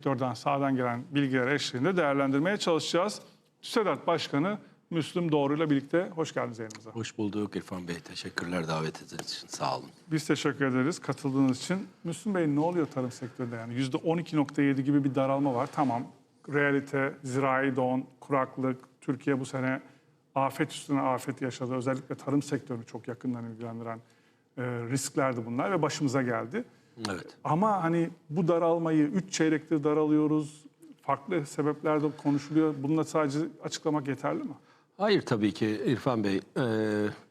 sektörden sağdan gelen bilgiler eşliğinde değerlendirmeye çalışacağız. TÜSEDAT Başkanı Müslüm Doğru ile birlikte hoş geldiniz yayınımıza. Hoş bulduk İrfan Bey. Teşekkürler davet ettiğiniz için. Sağ olun. Biz teşekkür ederiz katıldığınız için. Müslüm Bey ne oluyor tarım sektöründe yani? %12.7 gibi bir daralma var. Tamam realite, zirai don, kuraklık, Türkiye bu sene afet üstüne afet yaşadı. Özellikle tarım sektörünü çok yakından ilgilendiren e, risklerdi bunlar ve başımıza geldi. Evet. Ama hani bu daralmayı 3 çeyrektir daralıyoruz. Farklı sebepler de konuşuluyor. Bununla sadece açıklamak yeterli mi? Hayır tabii ki İrfan Bey. Ee,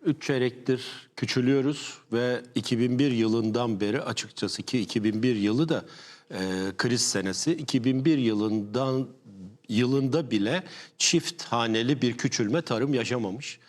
üç çeyrektir küçülüyoruz ve 2001 yılından beri açıkçası ki 2001 yılı da e, kriz senesi. 2001 yılından yılında bile çift haneli bir küçülme tarım yaşamamış.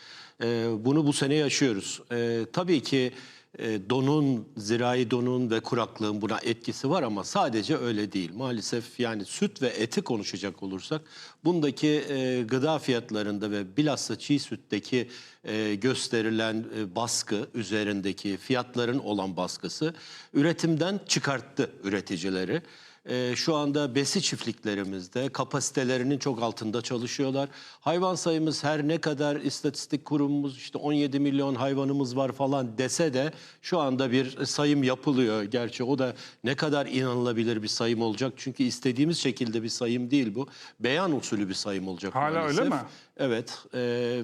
Ee, bunu bu sene yaşıyoruz. Ee, tabii ki e, donun, zirai donun ve kuraklığın buna etkisi var ama sadece öyle değil. Maalesef yani süt ve eti konuşacak olursak bundaki e, gıda fiyatlarında ve bilhassa çiğ sütteki e, gösterilen e, baskı üzerindeki fiyatların olan baskısı üretimden çıkarttı üreticileri. Ee, şu anda besi çiftliklerimizde kapasitelerinin çok altında çalışıyorlar. Hayvan sayımız her ne kadar istatistik kurumumuz işte 17 milyon hayvanımız var falan dese de şu anda bir sayım yapılıyor. Gerçi o da ne kadar inanılabilir bir sayım olacak. Çünkü istediğimiz şekilde bir sayım değil bu. Beyan usulü bir sayım olacak Hala maalesef. öyle mi? Evet e,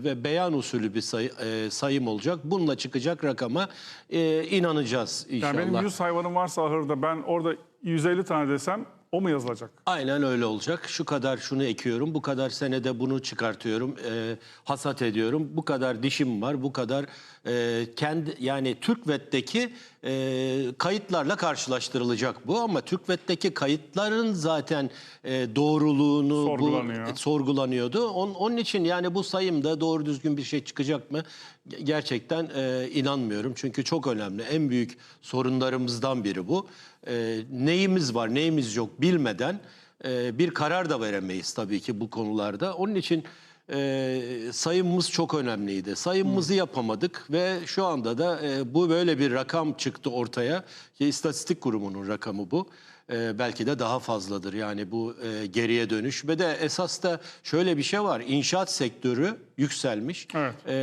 ve beyan usulü bir sayı, e, sayım olacak. Bununla çıkacak rakama e, inanacağız inşallah. Yani benim 100 hayvanım varsa ahırda ben orada 150 tane desem o mu yazılacak? Aynen öyle olacak. Şu kadar şunu ekiyorum, bu kadar senede bunu çıkartıyorum, e, hasat ediyorum. Bu kadar dişim var, bu kadar e, kendi yani TÜRKVET'teki e, kayıtlarla karşılaştırılacak bu. Ama TÜRKVET'teki kayıtların zaten e, doğruluğunu Sorgulanıyor. Bu, e, sorgulanıyordu. On, onun için yani bu sayımda doğru düzgün bir şey çıkacak mı? Ge- Gerçekten e, inanmıyorum. Çünkü çok önemli. En büyük sorunlarımızdan biri bu. E, neyimiz var, neyimiz yok bilmeden e, bir karar da veremeyiz tabii ki bu konularda. Onun için e, sayımımız çok önemliydi. Sayımımızı yapamadık ve şu anda da e, bu böyle bir rakam çıktı ortaya. Ki İstatistik Kurumu'nun rakamı bu. E, belki de daha fazladır yani bu e, geriye dönüş. Ve de esas da şöyle bir şey var. İnşaat sektörü yükselmiş. Evet. E,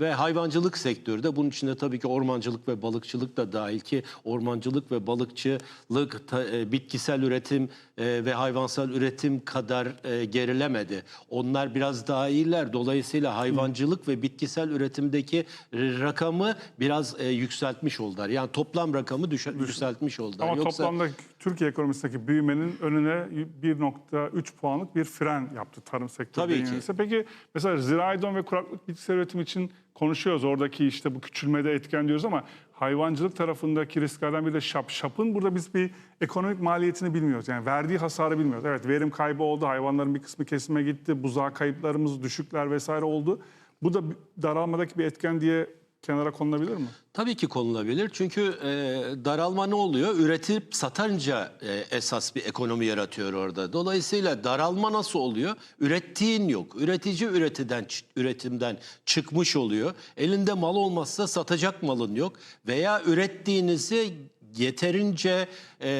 ve hayvancılık sektörü de bunun içinde tabii ki ormancılık ve balıkçılık da dahil ki ormancılık ve balıkçılık ta- e, bitkisel üretim e, ve hayvansal üretim kadar e, gerilemedi. Onlar biraz daha iyiler. Dolayısıyla hayvancılık ve bitkisel üretimdeki rakamı biraz e, yükseltmiş oldular. Yani toplam rakamı düşe- yükseltmiş oldular. Ama Yoksa toplamda Türkiye ekonomisindeki büyümenin önüne 1.3 puanlık bir fren yaptı tarım sektörü. Tabii ki. denilirse. Peki mesela zirai don ve kuraklık bitkisel üretim için konuşuyoruz. Oradaki işte bu küçülmede etken diyoruz ama hayvancılık tarafındaki risklerden biri de şap. Şapın burada biz bir ekonomik maliyetini bilmiyoruz. Yani verdiği hasarı bilmiyoruz. Evet verim kaybı oldu. Hayvanların bir kısmı kesime gitti. Buzağı kayıplarımız düşükler vesaire oldu. Bu da bir- daralmadaki bir etken diye kenara konulabilir mi? Tabii ki konulabilir. Çünkü e, daralma ne oluyor? Üretip satınca e, esas bir ekonomi yaratıyor orada. Dolayısıyla daralma nasıl oluyor? Ürettiğin yok. Üretici üretiden üretimden çıkmış oluyor. Elinde mal olmazsa satacak malın yok veya ürettiğinizi yeterince e,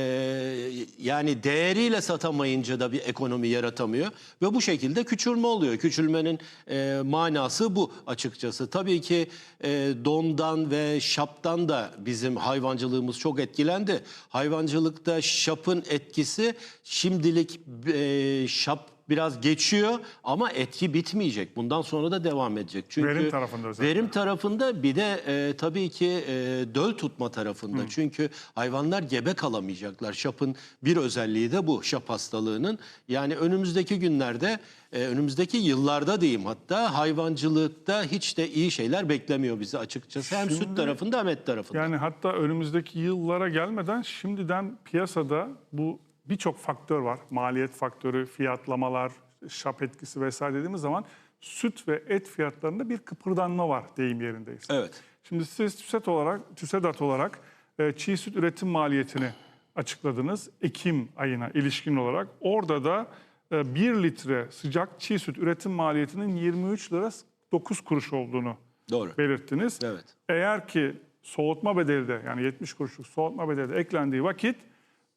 yani değeriyle satamayınca da bir ekonomi yaratamıyor ve bu şekilde küçülme oluyor. Küçülmenin e, manası bu açıkçası. Tabii ki e, dondan ve şaptan da bizim hayvancılığımız çok etkilendi. Hayvancılıkta şapın etkisi şimdilik e, şap biraz geçiyor ama etki bitmeyecek. Bundan sonra da devam edecek. Çünkü Verim tarafında özellikle. Verim tarafında bir de e, tabii ki e, döl tutma tarafında. Çünkü hayvanlar gebe kalamayacaklar. Şapın bir özelliği de bu şap hastalığının. Yani önümüzdeki günlerde, e, önümüzdeki yıllarda diyeyim hatta hayvancılıkta hiç de iyi şeyler beklemiyor bizi açıkçası. Hem süt Şimdi- tarafında hem et tarafında. Yani hatta önümüzdeki yıllara gelmeden şimdiden piyasada bu birçok faktör var. Maliyet faktörü, fiyatlamalar, şap etkisi vesaire dediğimiz zaman süt ve et fiyatlarında bir kıpırdanma var deyim yerindeyiz. Evet. Şimdi siz TÜSET olarak, TÜSEDAT olarak e, çiğ süt üretim maliyetini açıkladınız Ekim ayına ilişkin olarak. Orada da 1 litre sıcak çiğ süt üretim maliyetinin 23 lira 9 kuruş olduğunu Doğru. belirttiniz. Evet. Eğer ki soğutma bedeli de yani 70 kuruşluk soğutma bedeli de eklendiği vakit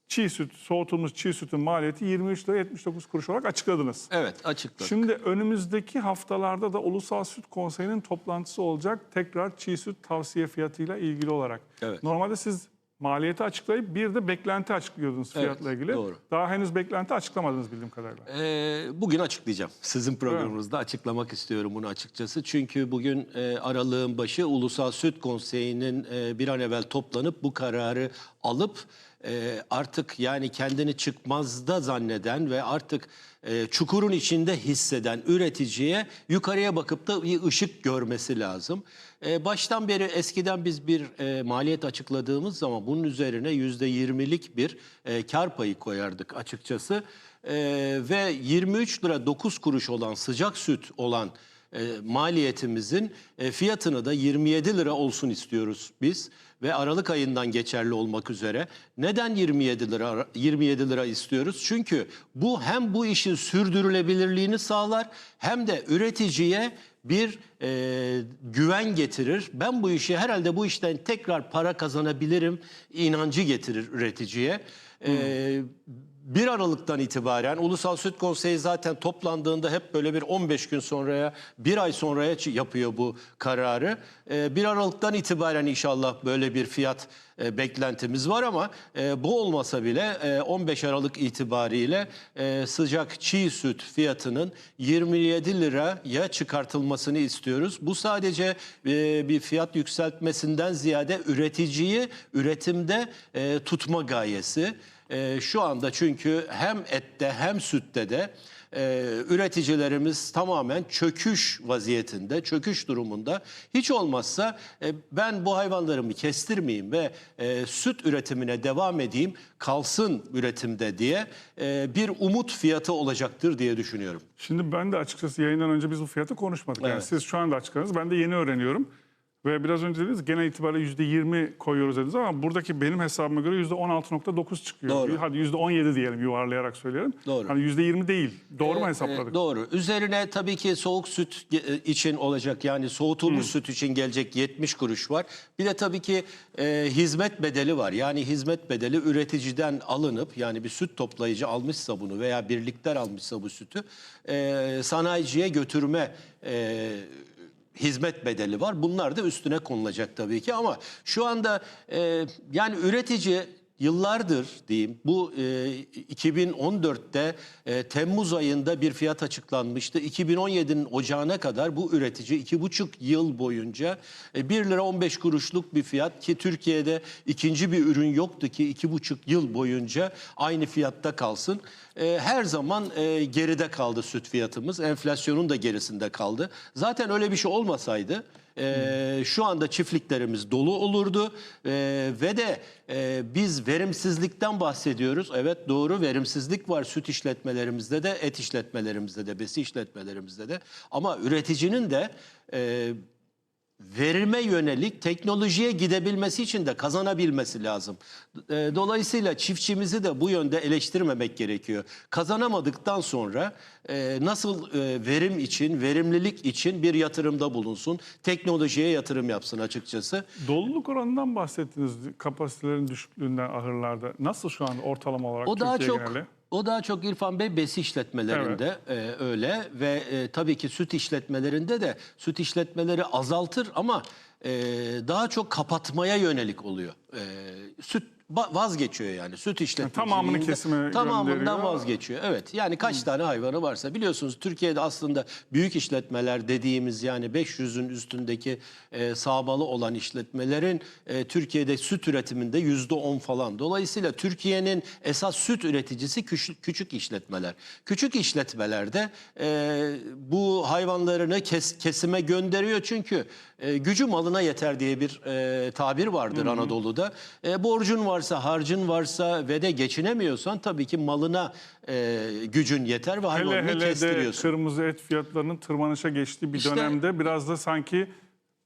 çiğ süt, soğutulmuş çiğ sütün maliyeti 23 lira 79 kuruş olarak açıkladınız. Evet açıkladık. Şimdi önümüzdeki haftalarda da Ulusal Süt Konseyi'nin toplantısı olacak. Tekrar çiğ süt tavsiye fiyatıyla ilgili olarak. Evet. Normalde siz maliyeti açıklayıp bir de beklenti açıklıyordunuz Evet, fiyatla ilgili. doğru. Daha henüz beklenti açıklamadınız bildiğim kadarıyla. Ee, bugün açıklayacağım. Sizin programınızda açıklamak istiyorum bunu açıkçası. Çünkü bugün e, aralığın başı Ulusal Süt Konseyi'nin e, bir an evvel toplanıp bu kararı alıp e, artık yani kendini çıkmazda zanneden ve artık e, çukurun içinde hisseden üreticiye yukarıya bakıp da bir ışık görmesi lazım. E, baştan beri eskiden biz bir e, maliyet açıkladığımız zaman bunun üzerine yüzde yirmilik bir e, kar payı koyardık açıkçası. Ee, ve 23 lira 9 kuruş olan sıcak süt olan e, maliyetimizin e, fiyatını da 27 lira olsun istiyoruz biz ve Aralık ayından geçerli olmak üzere. Neden 27 lira 27 lira istiyoruz? Çünkü bu hem bu işin sürdürülebilirliğini sağlar hem de üreticiye bir e, güven getirir. Ben bu işi herhalde bu işten tekrar para kazanabilirim inancı getirir üreticiye. E, 1 Aralık'tan itibaren Ulusal Süt Konseyi zaten toplandığında hep böyle bir 15 gün sonraya, bir ay sonraya yapıyor bu kararı. Ee, 1 Aralık'tan itibaren inşallah böyle bir fiyat e, beklentimiz var ama e, bu olmasa bile e, 15 Aralık itibariyle e, sıcak çiğ süt fiyatının 27 liraya çıkartılmasını istiyoruz. Bu sadece e, bir fiyat yükseltmesinden ziyade üreticiyi üretimde e, tutma gayesi. E, şu anda çünkü hem ette hem sütte de e, üreticilerimiz tamamen çöküş vaziyetinde, çöküş durumunda. Hiç olmazsa e, ben bu hayvanlarımı kestirmeyeyim ve e, süt üretimine devam edeyim, kalsın üretimde diye e, bir umut fiyatı olacaktır diye düşünüyorum. Şimdi ben de açıkçası yayından önce biz bu fiyatı konuşmadık. Yani Evet. siz şu anda açıkladınız. Ben de yeni öğreniyorum. Ve biraz önce dediniz genel itibariyle yüzde 20 koyuyoruz dediniz ama buradaki benim hesabıma göre yüzde 16.9 çıkıyor. Doğru. Hadi yüzde 17 diyelim yuvarlayarak söyleyelim. Doğru. Hani yüzde 20 değil. Doğru mu E, hesapladık? e, doğru. Üzerine tabii ki soğuk süt e, için olacak yani soğutulmuş süt için gelecek 70 kuruş var. Bir de tabii ki e, hizmet bedeli var. Yani hizmet bedeli üreticiden alınıp yani bir süt toplayıcı almışsa bunu veya birlikler almışsa bu sütü e, sanayiciye götürme e, hizmet bedeli var. Bunlar da üstüne konulacak tabii ki ama şu anda e, yani üretici yıllardır diyeyim bu e, 2014'te e, Temmuz ayında bir fiyat açıklanmıştı. 2017'nin ocağına kadar bu üretici iki buçuk yıl boyunca e, 1 lira 15 kuruşluk bir fiyat ki Türkiye'de ikinci bir ürün yoktu ki iki buçuk yıl boyunca aynı fiyatta kalsın. E, her zaman e, geride kaldı süt fiyatımız. Enflasyonun da gerisinde kaldı. Zaten öyle bir şey olmasaydı e, şu anda çiftliklerimiz dolu olurdu E, ve de e, biz verimsizlikten bahsediyoruz. Evet doğru verimsizlik var süt işletmelerimizde de, et işletmelerimizde de, besi işletmelerimizde de. Ama üreticinin de e, verime yönelik teknolojiye gidebilmesi için de kazanabilmesi lazım. E, Dolayısıyla çiftçimizi de bu yönde eleştirmemek gerekiyor. Kazanamadıktan sonra e, nasıl e, verim için, verimlilik için bir yatırımda bulunsun, teknolojiye yatırım yapsın açıkçası. Doluluk oranından bahsettiniz kapasitelerin düşüklüğünden ahırlarda. Nasıl şu anda ortalama olarak O daha Türkiye çok geneli? O daha çok İrfan Bey besi işletmelerinde e, öyle ve e, tabii ki süt işletmelerinde de süt işletmeleri azaltır ama e, daha çok kapatmaya yönelik oluyor. E, süt vazgeçiyor yani süt işletmeciliğinde. tamamını kesime Tamamından vazgeçiyor. Evet yani kaç tane hayvanı varsa biliyorsunuz Türkiye'de aslında büyük işletmeler dediğimiz yani 500'ün üstündeki e, sağmalı olan işletmelerin e, Türkiye'de süt üretiminde yüzde on falan. Dolayısıyla Türkiye'nin esas süt üreticisi küçük, küçük işletmeler. Küçük işletmelerde e, bu hayvanlarını kes, kesime gönderiyor çünkü e, gücü malına yeter diye bir e, tabir vardır Anadolu'da. E, borcun varsa, harcın varsa ve de geçinemiyorsan tabii ki malına e, gücün yeter ve Hele hayvanını hele de kestiriyorsun. kırmızı et fiyatlarının tırmanışa geçtiği bir İşte- dönemde biraz da sanki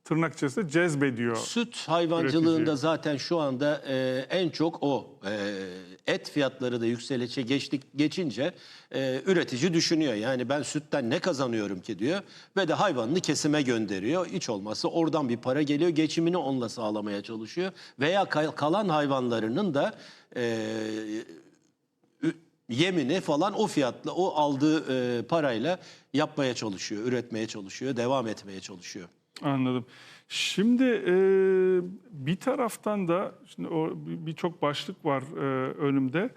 tırnak içerisinde cezbediyor. Süt hayvancılığında Üretici. zaten şu anda e, en çok o e, et fiyatları da yükselişe geçtik geçince e, üretici düşünüyor. Yani ben sütten ne kazanıyorum ki diyor ve de hayvanını kesime gönderiyor. Hiç olmazsa oradan bir para geliyor. Geçimini onunla sağlamaya çalışıyor. Veya kal- kalan hayvanlarının da e, yemini falan o fiyatla, o aldığı e, parayla yapmaya çalışıyor, üretmeye çalışıyor, devam etmeye çalışıyor. Anladım. Şimdi e, bir taraftan da şimdi birçok başlık var e, önümde.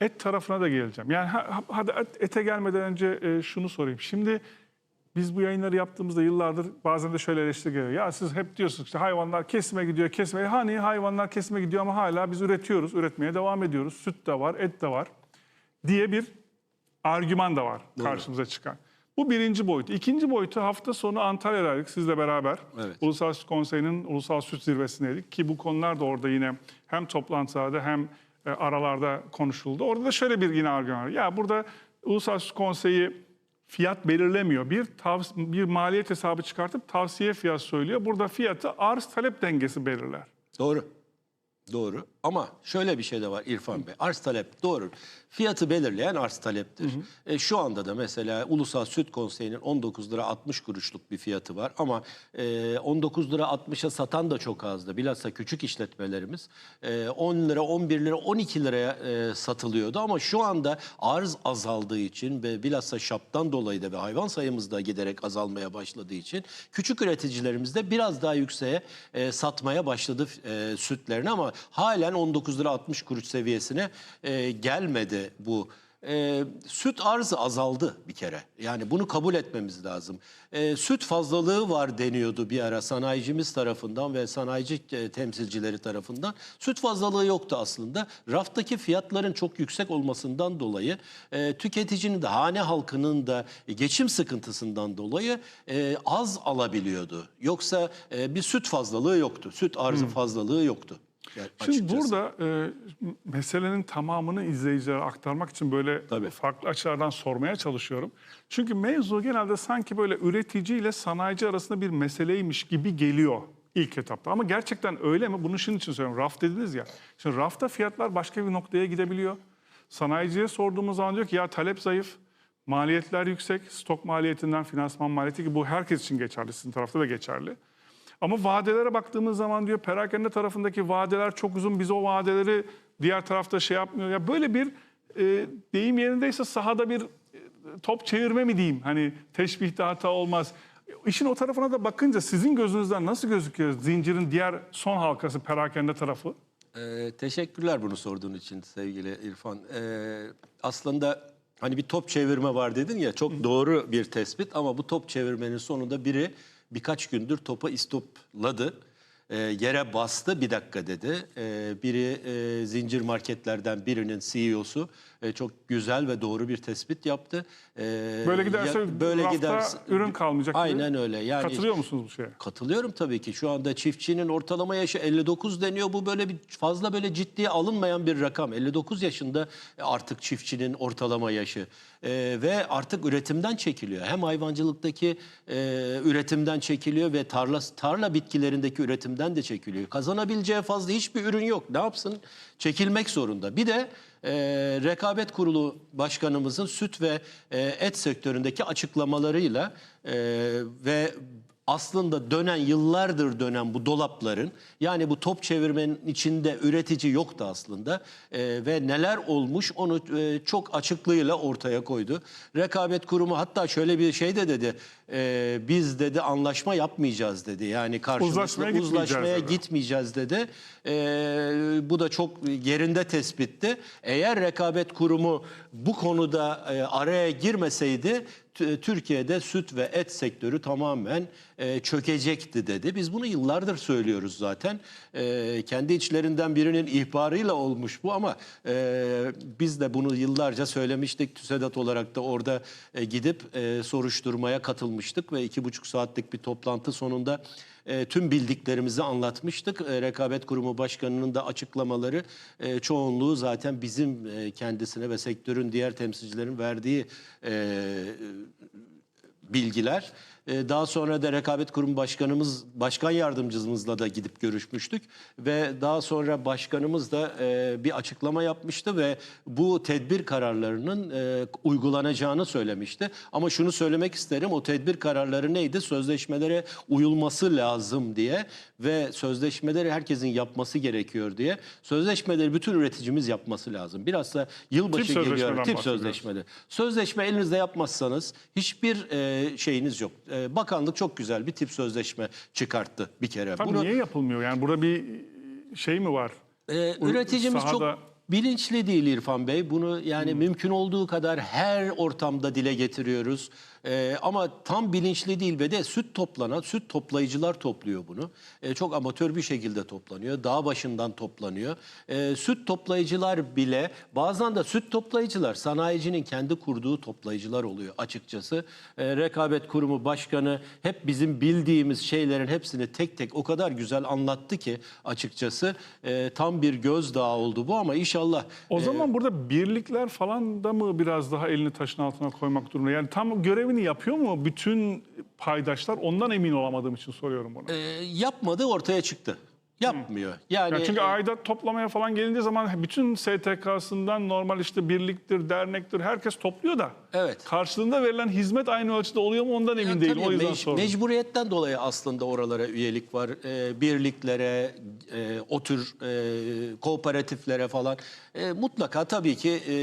Et tarafına da geleceğim. Yani ha- ha- hadi et- ete gelmeden önce e, şunu sorayım. Şimdi biz bu yayınları yaptığımızda yıllardır bazen de şöyle eleştiri geliyor. Ya siz hep diyorsunuz işte hayvanlar kesime gidiyor, kesime. Hani hayvanlar kesime gidiyor ama hala biz üretiyoruz, üretmeye devam ediyoruz. Süt de var, et de var diye bir argüman da var karşımıza çıkan. Bu birinci boyutu. İkinci boyutu hafta sonu Antalya'daydık sizle beraber. Evet. Ulusal Süt Konseyi'nin Ulusal Süt Zirvesi'ndeydik ki bu konular da orada yine hem toplantılarda hem e, aralarda konuşuldu. Orada da şöyle bir yine argüman var. Ya burada Ulusal Süt Konseyi fiyat belirlemiyor. Bir tavs- bir maliyet hesabı çıkartıp tavsiye fiyat söylüyor. Burada fiyatı arz talep dengesi belirler. Doğru. Doğru. Ama şöyle bir şey de var İrfan Bey. Arz talep doğru. Fiyatı belirleyen arz taleptir. E, şu anda da mesela Ulusal Süt Konseyi'nin 19 lira 60 kuruşluk bir fiyatı var. Ama e, 19 lira 60'a satan da çok azdı. Bilhassa küçük işletmelerimiz e, 10 lira, 11 lira, 12 liraya e, satılıyordu. Ama şu anda arz azaldığı için ve bilhassa şaptan dolayı da ve hayvan sayımız da giderek azalmaya başladığı için küçük üreticilerimiz de biraz daha yükseğe e, satmaya başladı e, sütlerini ama halen 19 lira 60 kuruş seviyesine e, gelmedi bu. E, süt arzı azaldı bir kere. Yani bunu kabul etmemiz lazım. E, süt fazlalığı var deniyordu bir ara sanayicimiz tarafından ve sanayici e, temsilcileri tarafından. Süt fazlalığı yoktu aslında. Raftaki fiyatların çok yüksek olmasından dolayı e, tüketicinin de hane halkının da geçim sıkıntısından dolayı e, az alabiliyordu. Yoksa e, bir süt fazlalığı yoktu. Süt arzı fazlalığı yoktu. Yani Şimdi burada e, meselenin tamamını izleyicilere aktarmak için böyle Tabii. farklı açılardan sormaya çalışıyorum. Çünkü mevzu genelde sanki böyle üretici ile sanayici arasında bir meseleymiş gibi geliyor ilk etapta. Ama gerçekten öyle mi? Bunu şunun için söylüyorum. Raf dediniz ya. Şimdi rafta fiyatlar başka bir noktaya gidebiliyor. Sanayiciye sorduğumuz zaman diyor ki ya talep zayıf, maliyetler yüksek, stok maliyetinden finansman maliyeti ki bu herkes için geçerli, sizin tarafta da geçerli. Ama vadelere baktığımız zaman diyor perakende tarafındaki vadeler çok uzun. Biz o vadeleri diğer tarafta şey yapmıyor. Ya böyle bir e, deyim yerindeyse sahada bir e, top çevirme mi diyeyim? Hani teşbihte hata olmaz. İşin o tarafına da bakınca sizin gözünüzden nasıl gözüküyor zincirin diğer son halkası perakende tarafı? Ee, teşekkürler bunu sorduğun için sevgili İrfan. Ee, aslında hani bir top çevirme var dedin ya çok doğru bir tespit ama bu top çevirmenin sonunda biri birkaç gündür topa istopladı. Ee, yere bastı bir dakika dedi. Ee, biri e, zincir marketlerden birinin CEO'su e, çok güzel ve doğru bir tespit yaptı. Ee, Böyle giderse rafta ürün kalmayacak gibi. Aynen öyle. Yani Katılıyor musunuz bu şeye? Katılıyorum tabii ki. Şu anda çiftçinin ortalama yaşı 59 deniyor. Bu böyle bir fazla böyle ciddiye alınmayan bir rakam. 59 yaşında artık çiftçinin ortalama yaşı. Ee, ve artık üretimden çekiliyor. Hem hayvancılıktaki e, üretimden çekiliyor ve tarla tarla bitkilerindeki üretimden de çekiliyor. Kazanabileceği fazla hiçbir ürün yok. Ne yapsın? Çekilmek zorunda. Bir de e, Rekabet Kurulu Başkanımızın süt ve e, et sektöründeki açıklamalarıyla e, ve aslında dönen yıllardır dönen bu dolapların yani bu top çevirmenin içinde üretici yoktu aslında E, ve neler olmuş onu e, çok açıklığıyla ortaya koydu. Rekabet Kurumu hatta şöyle bir şey de dedi e, biz dedi anlaşma yapmayacağız dedi yani karşılıklı Uzlaşmaya uzlaşmaya gitmeyeceğiz dedi. Ee, bu da çok yerinde tespitti. Eğer rekabet kurumu bu konuda e, araya girmeseydi Türkiye'de süt ve et sektörü tamamen e, çökecekti dedi. Biz bunu yıllardır söylüyoruz zaten. E, kendi içlerinden birinin ihbarıyla olmuş bu ama e, biz de bunu yıllarca söylemiştik. TÜSEDAT olarak da orada e, gidip e, soruşturmaya katılmıştık ve iki buçuk saatlik bir toplantı sonunda e, tüm bildiklerimizi anlatmıştık. E, Rekabet Kurumu Başkanı'nın da açıklamaları e, çoğunluğu zaten bizim e, kendisine ve sektörün diğer temsilcilerin verdiği e, bilgiler. E, daha sonra da Rekabet Kurumu Başkanımız, Başkan Yardımcımızla da gidip görüşmüştük. Ve daha sonra başkanımız da e, bir açıklama yapmıştı ve bu tedbir kararlarının e, uygulanacağını söylemişti. Ama şunu söylemek isterim, o tedbir kararları neydi? Sözleşmelere uyulması lazım diye ve sözleşmeleri herkesin yapması gerekiyor diye. Sözleşmeleri bütün üreticimiz yapması lazım. Biraz da yılbaşı Tip geliyor. Tip sözleşmeleri. Sözleşme elinizde yapmazsanız hiçbir e, şeyiniz yok. E, bakanlık çok güzel bir tip sözleşme çıkarttı bir kere. Tabii Bunu niye yapılmıyor? Yani burada bir şey mi var? e, üreticimiz sahada- çok bilinçli değil İrfan Bey. Bunu yani mümkün olduğu kadar her ortamda dile getiriyoruz. E, ama tam bilinçli değil ve de süt toplanan, süt toplayıcılar topluyor bunu. E, çok amatör bir şekilde toplanıyor. Dağ başından toplanıyor. E, süt toplayıcılar bile bazen de süt toplayıcılar sanayicinin kendi kurduğu toplayıcılar oluyor açıkçası. E, Rekabet Kurumu Başkanı hep bizim bildiğimiz şeylerin hepsini tek tek o kadar güzel anlattı ki açıkçası e, tam bir gözdağı oldu bu ama inşallah O zaman burada birlikler falan da mı biraz daha elini taşın altına koymak durumunda? Yani tam görevini yapıyor mu bütün paydaşlar? Ondan emin olamadığım için soruyorum bunu. e, yapmadığı ortaya çıktı. Yapmıyor. Yani, Yani çünkü e, aidat toplamaya falan gelindiği zaman bütün STK'sından normal işte birliktir, dernektir herkes topluyor da. Evet. Karşılığında verilen hizmet aynı ölçüde oluyor mu ondan emin Ya değilim. O yüzden mec- sordum. Mecburiyetten dolayı aslında oralara üyelik var. Ee, birliklere, e, o tür e, kooperatiflere falan. E, mutlaka tabii ki e,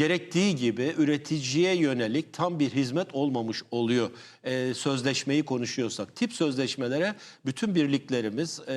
gerektiği gibi üreticiye yönelik tam bir hizmet olmamış oluyor. E, sözleşmeyi konuşuyorsak. Tip sözleşmelere bütün birliklerimiz e,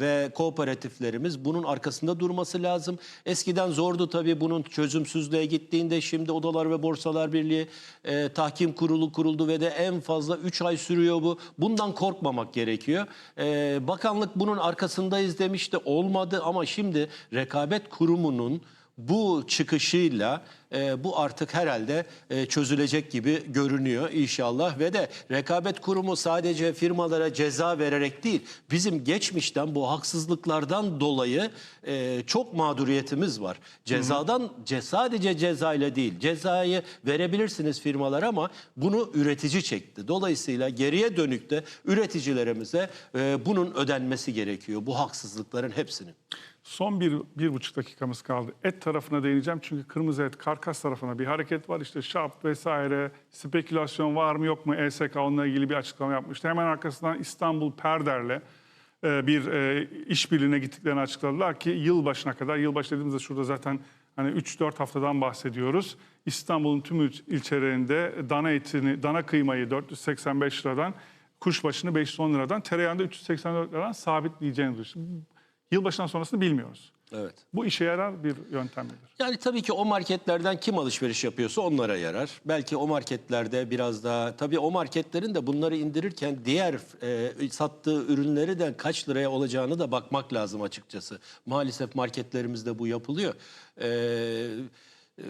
ve kooperatiflerimiz bunun arkasında durması lazım. Eskiden zordu tabii bunun çözümsüzlüğe gittiğinde şimdi Odalar ve Borsalar Birliği e, tahkim kurulu kuruldu ve de en fazla 3 ay sürüyor bu. Bundan korkmamak gerekiyor. E, bakanlık bunun arkasındayız demişti olmadı ama şimdi rekabet kurumunun bu çıkışıyla e, bu artık herhalde e, çözülecek gibi görünüyor inşallah ve de rekabet kurumu sadece firmalara ceza vererek değil bizim geçmişten bu haksızlıklardan dolayı e, çok mağduriyetimiz var. Cezadan ce, sadece cezayla değil cezayı verebilirsiniz firmalara ama bunu üretici çekti. Dolayısıyla geriye dönük de üreticilerimize e, bunun ödenmesi gerekiyor bu haksızlıkların hepsinin. Son bir, bir buçuk dakikamız kaldı. Et tarafına değineceğim çünkü kırmızı et, karkas tarafına bir hareket var. İşte şap vesaire, spekülasyon var mı yok mu ESK onunla ilgili bir açıklama yapmıştı. Hemen arkasından İstanbul Perder'le e, bir e, işbirliğine gittiklerini açıkladılar ki yılbaşına kadar, yılbaşı dediğimizde şurada zaten hani 3-4 haftadan bahsediyoruz. İstanbul'un tüm il- ilçelerinde dana etini, dana kıymayı 485 liradan, kuşbaşını 510 liradan, tereyağını da 384 liradan sabitleyeceğini duyuyoruz. Yılbaşından sonrasını bilmiyoruz. Evet. Bu işe yarar bir yöntem midir? Yani tabii ki o marketlerden kim alışveriş yapıyorsa onlara yarar. Belki o marketlerde biraz daha tabii o marketlerin de bunları indirirken diğer e, sattığı ürünleri de kaç liraya olacağını da bakmak lazım açıkçası. Maalesef marketlerimizde bu yapılıyor. E, e,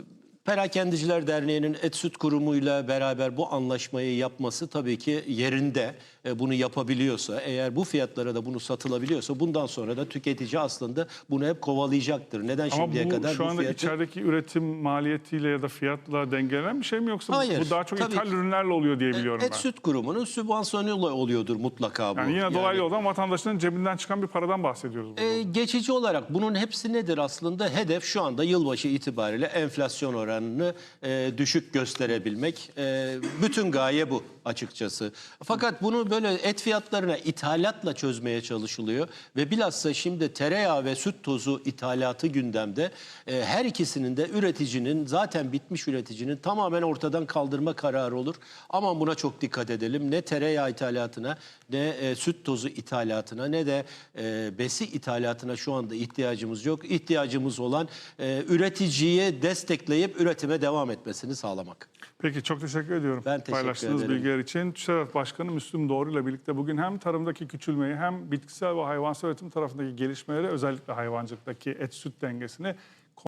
Perakendiciler Derneği'nin Et Süt Kurumu'yla beraber bu anlaşmayı yapması tabii ki yerinde e, bunu yapabiliyorsa, eğer bu fiyatlara da bunu satılabiliyorsa bundan sonra da tüketici aslında bunu hep kovalayacaktır. Neden Ama şimdiye bu kadar şu bu anda fiyatı... içerideki üretim maliyetiyle ya da fiyatla dengelenen bir şey mi yoksa Hayır, bu daha çok tabii ithal ürünlerle oluyor diye biliyorum Et ben. Süt Kurumu'nun sübvansiyonu oluyordur mutlaka bu. Yani yine dolaylı yoldan vatandaşların cebinden çıkan bir paradan bahsediyoruz. burada. E, geçici olarak bunun hepsi nedir aslında? Hedef şu anda yılbaşı itibariyle enflasyon oranını e, düşük gösterebilmek. E, bütün gaye bu açıkçası. Fakat bunu böyle et fiyatlarına ithalatla çözmeye çalışılıyor. Ve bilhassa şimdi tereyağı ve süt tozu ithalatı gündemde. E, her ikisinin de üreticinin zaten bitmiş üreticinin tamamen ortadan kaldırma kararı olur. Ama buna çok dikkat edelim. Ne tereyağı ithalatına ne e, süt tozu ithalatına ne de e, besi ithalatına şu anda ihtiyacımız yok. İhtiyacımız olan e, üreticiyi destekleyip üretime devam etmesini sağlamak. Peki çok teşekkür ediyorum Ben teşekkür paylaştığınız ederim. bilgiler için. TÜSEVAT Başkanı Müslüm Doğru ile birlikte bugün hem tarımdaki küçülmeyi hem bitkisel ve hayvansal üretim tarafındaki gelişmeleri özellikle hayvancılıktaki et süt dengesini